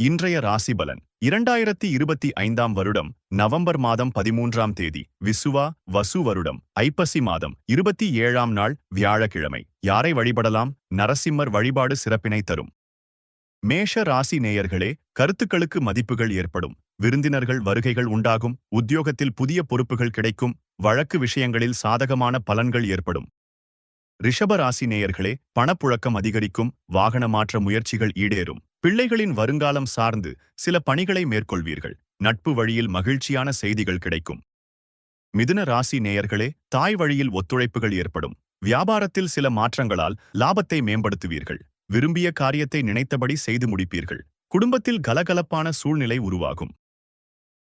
இன்றைய ராசிபலன் இரண்டாயிரத்தி இருபத்தி ஐந்தாம் வருடம் நவம்பர் மாதம் பதிமூன்றாம் தேதி விசுவா வசு வருடம் ஐப்பசி மாதம் இருபத்தி ஏழாம் நாள் வியாழக்கிழமை. யாரை வழிபடலாம்? நரசிம்மர் வழிபாடு சிறப்பினை தரும். மேஷ ராசி நேயர்களே கருத்துக்களுக்கு மதிப்புகள் ஏற்படும். விருந்தினர்கள் வருகைகள் உண்டாகும். உத்தியோகத்தில் புதிய பொறுப்புகள் கிடைக்கும். வழக்கு விஷயங்களில் சாதகமான பலன்கள் ஏற்படும். ரிஷப ராசி நேயர்களே பணப்புழக்கம் அதிகரிக்கும். வாகன மாற்ற முயற்சிகள் ஈடேறும். பிள்ளைகளின் வருங்காலம் சார்ந்து சில பணிகளை மேற்கொள்வீர்கள். நட்பு வழியில் மகிழ்ச்சியான செய்திகள் கிடைக்கும். மிதுன ராசி நேயர்களே தாய் வழியில் ஒத்துழைப்புகள் ஏற்படும். வியாபாரத்தில் சில மாற்றங்களால் லாபத்தை மேம்படுத்துவீர்கள். விரும்பிய காரியத்தை நினைத்தபடி செய்து முடிப்பீர்கள். குடும்பத்தில் கலகலப்பான சூழ்நிலை உருவாகும்.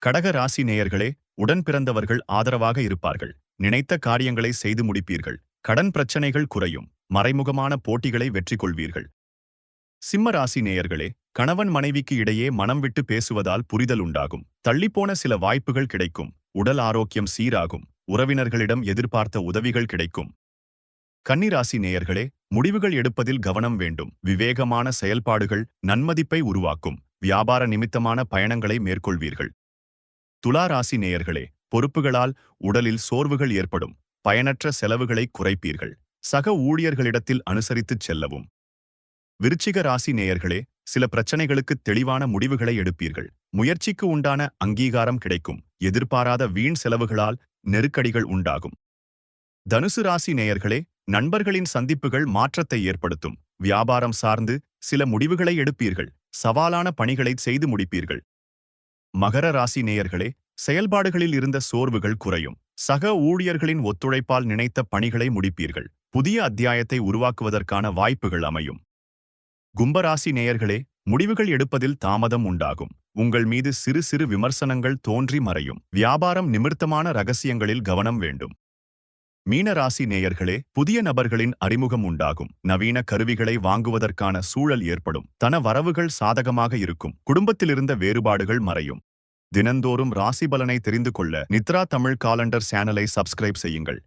கடக ராசி நேயர்களே உடன் பிறந்தவர்கள் ஆதரவாக இருப்பார்கள். நினைத்த காரியங்களை செய்து முடிப்பீர்கள். கடன் பிரச்சனைகள் குறையும். மறைமுகமான போட்டிகளை வெற்றி கொள்வீர்கள் சிம்ம ராசி நேயர்களே கணவன் மனைவிக்கு இடையே மனம் விட்டு பேசுவதால் புரிதல் உண்டாகும். தள்ளிப்போன சில வாய்ப்புகள் கிடைக்கும். உடல் ஆரோக்கியம் சீராகும். உறவினர்களிடம் எதிர்பார்த்த உதவிகள் கிடைக்கும். கன்னிராசி நேயர்களே முடிவுகள் எடுப்பதில் கவனம் வேண்டும். விவேகமான செயல்பாடுகள் நன்மதிப்பை உருவாக்கும். வியாபார நிமித்தமான பயணங்களை மேற்கொள்வீர்கள். துலா ராசி நேயர்களே பொறுப்புகளால் உடலில் சோர்வுகள் ஏற்படும். பயனற்ற செலவுகளை குறைப்பீர்கள். சக ஊழியர்களிடத்தில் அனுசரித்துச் செல்லவும். விருச்சிக ராசி நேயர்களே சில பிரச்சனைகளுக்கு தெளிவான முடிவுகளை எடுப்பீர்கள். முயற்சிக்கு உண்டான அங்கீகாரம் கிடைக்கும். எதிர்பாராத வீண் செலவுகளால் நெருக்கடிகள் உண்டாகும். தனுசு ராசி நேயர்களே நண்பர்களின் சந்திப்புகள் மாற்றத்தை ஏற்படுத்தும். வியாபாரம் சார்ந்து சில முடிவுகளை எடுப்பீர்கள். சவாலான பணிகளை செய்து முடிப்பீர்கள். மகர ராசி நேயர்களே செயல்பாடுகளில் இருந்த சோர்வுகள் குறையும். சக ஊழியர்களின் ஒத்துழைப்பால் நினைத்த பணிகளை முடிப்பீர்கள். புதிய அத்தியாயத்தை உருவாக்குவதற்கான வாய்ப்புகள் அமையும். கும்பராசி நேயர்களே முடிவுகள் எடுப்பதில் தாமதம் உண்டாகும். உங்கள் மீது சிறு சிறு விமர்சனங்கள் தோன்றி மறையும். வியாபாரம் நிமிர்த்தமான ரகசியங்களில் கவனம் வேண்டும். மீனராசி நேயர்களே புதிய நபர்களின் அறிமுகம் உண்டாகும். நவீன கருவிகளை வாங்குவதற்கான சூழல் ஏற்படும். தன வரவுகள் சாதகமாக இருக்கும். குடும்பத்திலிருந்த வேறுபாடுகள் மறையும். தினந்தோறும் ராசி பலனை தெரிந்து கொள்ள நித்ரா தமிழ் காலண்டர் சேனலை சப்ஸ்கிரைப் செய்யுங்கள்.